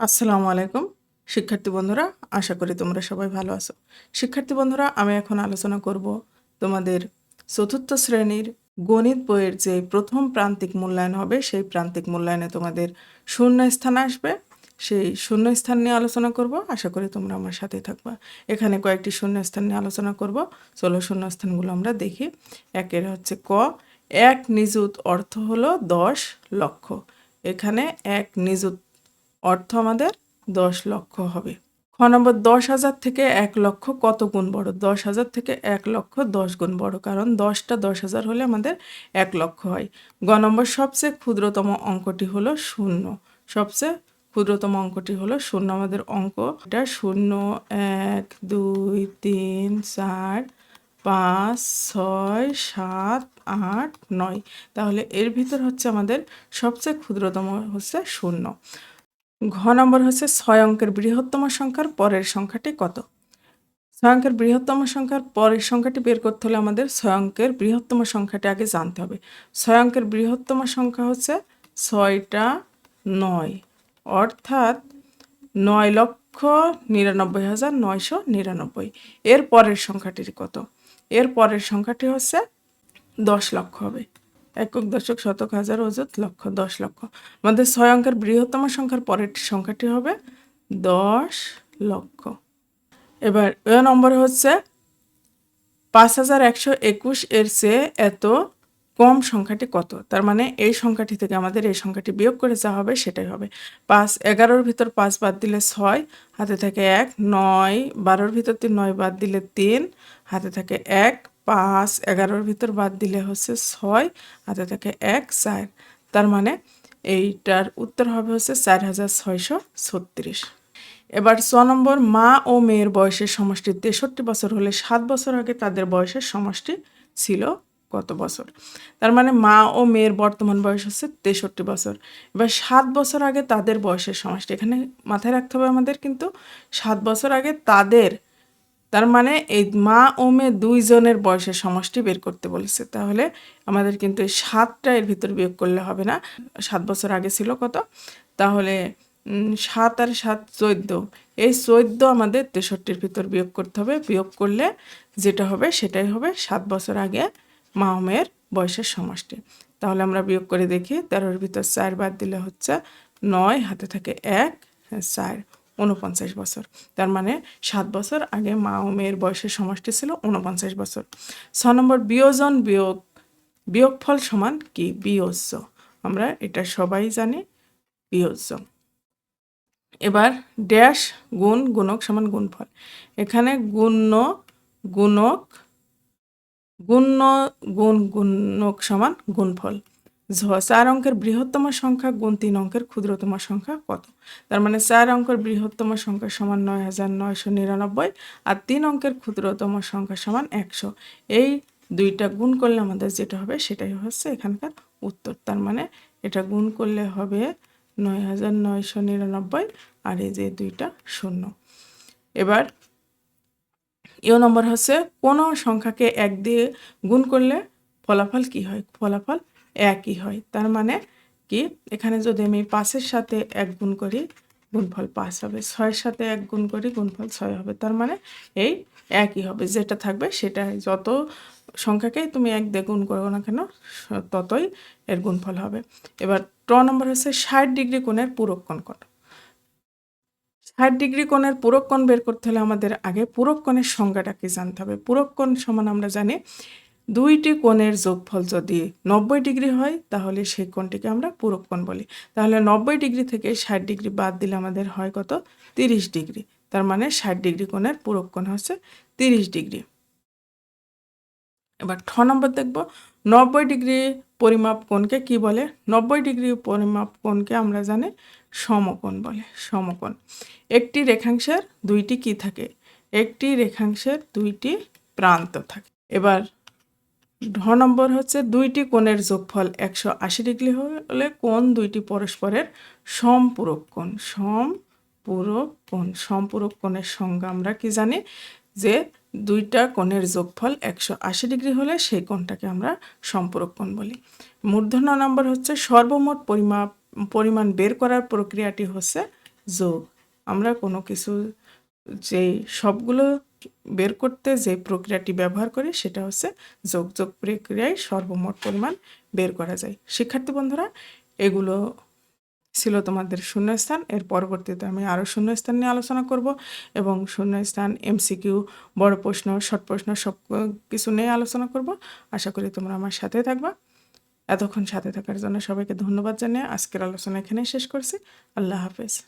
আসসালামু আলাইকুম, শিক্ষার্থী বন্ধুরা, আশা করি তোমরা সবাই ভালো আছো। শিক্ষার্থী বন্ধুরা, আমি এখন আলোচনা করব তোমাদের চতুর্থ শ্রেণির গণিত বইয়ের যে প্রথম প্রান্তিক মূল্যায়ন হবে, সেই প্রান্তিক মূল্যায়নে তোমাদের শূন্য স্থান আসবে। সেই শূন্য স্থান নিয়ে আলোচনা করব, আশা করি তোমরা আমার সাথেই থাকবা। এখানে কয়েকটি শূন্য স্থান নিয়ে আলোচনা করব। চলো শূন্য স্থানগুলো আমরা দেখি। একের হচ্ছে ক, এক নিযুত অর্থ হলো দশ লক্ষ। এখানে এক নিযুত অর্থ আমাদের দশ লক্ষ হবে। খ নম্বর, দশ হাজার থেকে এক লক্ষ কত গুণ বড়? দশ হাজার থেকে এক লক্ষ দশ গুণ বড়, কারণ দশটা দশ হাজার হলে আমাদের এক লক্ষ হয়। গ নম্বর, সবচেয়ে ক্ষুদ্রতম অঙ্কটি হলো শূন্য। সবচেয়ে ক্ষুদ্রতম অঙ্কটি হলো শূন্য। আমাদের অঙ্ক এটা শূন্য, এক, দুই, তিন, চার, পাঁচ, ছয়, সাত, আট, নয়। তাহলে এর ভিতর হচ্ছে আমাদের সবচেয়ে ক্ষুদ্রতম হচ্ছে শূন্য। ঘ নম্বর হচ্ছে ছয় অঙ্কের বৃহত্তম সংখ্যার পরের সংখ্যাটি কত? ছয় অঙ্কের বৃহত্তম সংখ্যার পরের সংখ্যাটি বের করতে হলে আমাদের ছয় অঙ্কের বৃহত্তম সংখ্যাটি আগে জানতে হবে। ছয় অঙ্কের বৃহত্তম সংখ্যা হচ্ছে ছয়টা নয়, অর্থাৎ নয় লক্ষ নিরানব্বই হাজার নয়শো নিরানব্বই। এর পরের সংখ্যাটির কত? এর পরের সংখ্যাটি হচ্ছে দশ লক্ষ হবে। একক দশক শতক হাজার অযুত লক্ষ, দশ লক্ষ। আমাদের ছয় অঙ্কের বৃহত্তম সংখ্যার পরের সংখ্যাটি হবে দশ লক্ষ। এবার এ নম্বর হচ্ছে পাঁচ হাজার একশো একুশ এর চেয়ে এত কম সংখ্যাটি কত? তার মানে এই সংখ্যাটি থেকে আমাদের এই সংখ্যাটি বিয়োগ করে যা হবে সেটাই হবে। পাঁচ এগারোর ভিতর পাঁচ বাদ দিলে ছয়, হাতে থাকে এক, নয়, বারোর ভিতর তিন, নয় বাদ দিলে তিন, হাতে থাকে এক পাঁচ, এগারোর ভিতর বাদ দিলে হচ্ছে ছয় হাতে থাকে এক, চার। তার মানে এইটার উত্তর হবে হচ্ছে চার হাজার ছয়শো ছত্রিশ। এবার ছ নম্বর, মা ও মেয়ের বয়সের সমষ্টি। তেষট্টি বছর হলে সাত বছর আগে তাদের বয়সের সমষ্টি ছিল কত বছর? তার মানে মা ও মেয়ের বর্তমান বয়স হচ্ছে তেষট্টি বছর। এবার সাত বছর আগে তাদের বয়সের সমষ্টি। এখানে মাথায় রাখতে হবে আমাদের কিন্তু সাত বছর আগে তাদের তার মানে এই মা ও মেয়ে দুইজনের বয়সের সমষ্টি বের করতে বলেছে। তাহলে আমাদের কিন্তু এই সাতটা এর ভিতর বিয়োগ করলে হবে না। সাত বছর আগে ছিল কত? তাহলে সাত আর সাত চোদ্দ। এই চোদ্দ আমাদের তেষট্টির ভিতর বিয়োগ করতে হবে। বিয়োগ করলে যেটা হবে সেটাই হবে সাত বছর আগে মা ও মেয়ের বয়সের সমষ্টি। তাহলে আমরা বিয়োগ করে দেখি। তেরোর ভিতর চার বাদ দিলে হচ্ছে নয়, হাতে থাকে এক চার। উনপঞ্চাশ বছর। তার মানে সাত বছর আগে মা ও মেয়ের বয়সের সমষ্টি ছিল উনপঞ্চাশ বছর। ছ নম্বর, বিয়োজন বিয়োগ। বিয়োগফল সমান কি? বিয়োজ্য। আমরা এটা সবাই জানি, বিয়োজ্য। এবার ড্যাশ গুণ গুণক সমান গুণফল। এখানে গুণ্য গুণক, গুণ্য গুণ গুণক সমান গুণফল। ঝ, চার অঙ্কের বৃহত্তম সংখ্যা গুণ তিন অঙ্কের ক্ষুদ্রতম সংখ্যা কত? তার মানে চার অঙ্কের বৃহত্তম সংখ্যা সমান নয় হাজার নয়শো নিরানব্বই আর তিন অঙ্কের ক্ষুদ্রতম সংখ্যা সমান একশো। এই দুইটা গুণ করলে আমাদের যেটা হবে সেটাই হচ্ছে এখানকার উত্তর। তার মানে এটা গুণ করলে হবে নয় হাজার নয়শো নিরানব্বই আর এই যে দুইটা শূন্য। এবার ইও নম্বর হচ্ছে কোনো সংখ্যাকে এক দিয়ে গুণ করলে ফলাফল কি হয়? ফলাফল একই হয়। তার মানে কি? এখানে যদি আমি পাঁচের সাথে এক গুণ করি, গুণফল পাঁচ হবে। ছয়ের সাথে এক গুণ করি, গুণফল ছয় হবে। তার মানে এই একই হবে। যেটা থাকবে সেটা যত সংখ্যাকেই তুমি এক দিয়ে গুণ করো না কেন, ততই এর গুণফল হবে। এবার ট নম্বর হচ্ছে ষাট ডিগ্রি কোণের পূরক কোণ ষাট ডিগ্রি কোণের পূরক কোণ বের করতে হলে আমাদের আগে পূরক কোণের সংজ্ঞাটাকে জানতে হবে? পূরক কোণ সমান আমরা জানি দুইটি কোণের যোগফল যদি নব্বই ডিগ্রি হয়, তাহলে সেই কোণটিকে আমরা পূরক কোণ বলি। তাহলে নব্বই ডিগ্রি থেকে ষাট ডিগ্রি বাদ দিলে আমাদের হয় কত? তিরিশ ডিগ্রি। তার মানে ষাট ডিগ্রি কোণের পূরক কোণ হচ্ছে তিরিশ ডিগ্রি। এবার ঠ নম্বর দেখব। নব্বই ডিগ্রি পরিমাপ কোণকে কি বলে? নব্বই ডিগ্রি পরিমাপ কোণকে আমরা জানি সমকোণ বলে, সমকোণ। একটি রেখাংশের দুইটি কি থাকে? একটি রেখাংশের দুইটি প্রান্ত থাকে। এবার ঢ নম্বর হচ্ছে দুইটি কোণের যোগফল একশো আশি ডিগ্রি হলে কোণ দুইটি পরস্পরের সম্পূরক কোণ সম্পূরক কোণ। সম্পূরক কোণের সংজ্ঞা আমরা কি জানি? যে দুইটা কোণের যোগফল একশো আশি ডিগ্রি হলে সেই কোণটাকে আমরা সম্পূরক কোণ বলি। মূর্ধন্য নম্বর হচ্ছে সর্বমোট পরিমাপ, পরিমাণ বের করার প্রক্রিয়াটি হচ্ছে যোগ। আমরা কোনো কিছু, যেই সবগুলো বের করতে যে প্রক্রিয়াটি ব্যবহার করি সেটা হচ্ছে যোগ যোগ প্রক্রিয়ায় সর্বমোট পরিমাণ বের করা যায়। শিক্ষার্থী বন্ধুরা, এগুলো ছিল তোমাদের শূন্যস্থান। এর পরবর্তীতে আমি আরও শূন্যস্থান নিয়ে আলোচনা করব এবং শূন্যস্থান এমসিকিউ বড় প্রশ্ন, শর্ট প্রশ্ন সব কিছু নিয়ে আলোচনা করব। আশা করি তোমরা আমার সাথে থাকবা। এতক্ষণ সাথে থাকার জন্য সবাইকে ধন্যবাদ জানিয়ে আজকের আলোচনা এখানে শেষ করছি। আল্লাহ হাফেজ।